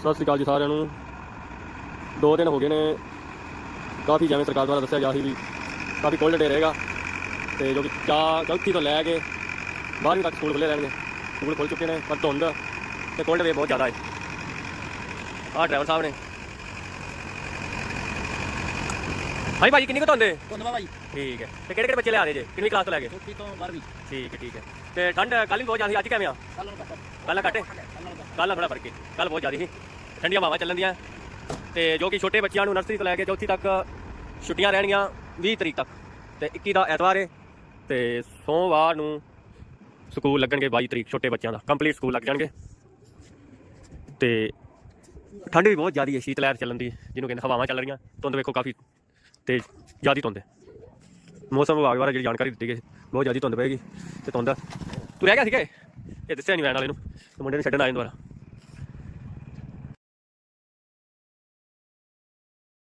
ਸਤਿ ਸ੍ਰੀ ਅਕਾਲ ਜੀ ਸਾਰਿਆਂ ਨੂੰ। ਦੋ ਦਿਨ ਹੋ ਗਏ ਨੇ। ਕਾਫੀ ਜਿਵੇਂ ਸਰਕਾਰ ਦੁਆਰਾ ਦੱਸਿਆ ਗਿਆ ਸੀ ਵੀ ਕਾਫੀ ਕੋਲਡ ਡੇ ਰਹੇਗਾ। ਤੇ ਜੋ ਕਿ ਚਾ ਚੌਥੀ ਤੋਂ ਲੈ ਕੇ ਬਾਰਵੀਂ ਤੱਕ ਸਕੂਲ ਖੁੱਲੇ ਰਹਿਣਗੇ। ਸਕੂਲ ਖੁੱਲ ਚੁੱਕੇ ਨੇ ਪਰ ਧੁੰਦ ਤੇ ਕੋਲਡ ਵੇ ਬਹੁਤ ਜ਼ਿਆਦਾ ਹੈ। ਆਹ ਡਰਾਈਵਰ ਸਾਹਿਬ ਨੇ। ਭਾਈ ਭਾਈ ਕਿੰਨੀ ਕੁ ਧੁੰਦ ਹੈ? ਧੰਨਵਾਦ ਭਾਈ ਠੀਕ ਹੈ। ਤੇ ਕਿਹੜੇ ਕਿਹੜੇ ਬੱਚੇ ਲਿਆ ਦੇ ਜੇ? ਕਿੰਨੀ ਕਲਾਸ ਤੋਂ ਲੈ ਕੇ? ਛੁੱਟੀ ਤੋਂ 12ਵੀਂ ਠੀਕ ਹੈ ਠੀਕ ਹੈ। ਤੇ ਠੰਡ ਕੱਲ ਵੀ ਬਹੁਤ ਜ਼ਿਆਦਾ ਸੀ ਅੱਜ ਕਿਵੇਂ ਆ? ਕੱਲ ਨੂੰ ਕੱਟ ਕੱਲ ਕੱਟ ਕੱਲ ਥੋੜਾ ਫ਼ਰਕ ਹੈ ਕੱਲ ਬਹੁਤ ਜ਼ਿਆਦਾ ਸੀ। ਠੰਡੀਆਂ ਹਵਾਵਾਂ ਚੱਲਣ ਦੀਆਂ ਤੇ ਜੋ ਕਿ ਛੋਟੇ ਬੱਚਿਆਂ ਨੂੰ ਨਰਸਰੀ ਤੋਂ ਲੈ ਕੇ ਚੌਥੀ ਤੱਕ ਛੁੱਟੀਆਂ ਰਹਿਣਗੀਆਂ 20 ਤਰੀਕ ਤੱਕ ਤੇ 21 ਦਾ ਐਤਵਾਰ ਹੈ ਤੇ ਸੋਮਵਾਰ ਨੂੰ ਸਕੂਲ ਲੱਗਣਗੇ 22 ਤਰੀਕ ਛੋਟੇ ਬੱਚਿਆਂ ਦਾ ਕੰਪਲੀਟ ਸਕੂਲ ਲੱਗ ਜਾਣਗੇ। ਤੇ ਠੰਡ ਵੀ ਬਹੁਤ ਜ਼ਿਆਦੀ ਹੈ ਸ਼ੀਤ ਲਹਿਰ ਚੱਲਣ ਦੀ, ਜਿਹਨੂੰ ਕਹਿੰਦੇ ਹਵਾਵਾਂ ਚੱਲ ਰਹੀਆਂ, ਧੁੰਦ ਵੇਖੋ ਕਾਫੀ ਤੇ ਜ਼ਿਆਦੀ ਧੁੰਦ ਹੈ ਮੌਸਮ ਵਿਭਾਗ ਦੁਆਰਾ ਜਿਹੜੀ ਜਾਣਕਾਰੀ ਦਿੱਤੀ ਗਈ, ਬਹੁਤ ਜ਼ਿਆਦੀ ਧੁੰਦ ਪਏਗੀ ਤੇ ਧੁੰਦ। ਤੂੰ ਰਹਿ ਗਿਆ ਸੀਗਾ ਇਹ? ਇਹ ਦੱਸਿਆ ਨਹੀਂ ਵੈਨ ਵਾਲੇ ਨੂੰ ਤੇ ਮੁੰਡੇ ਨੂੰ ਛੱਡਣ ਆਏ ਨੇ ਦੁਬਾਰਾ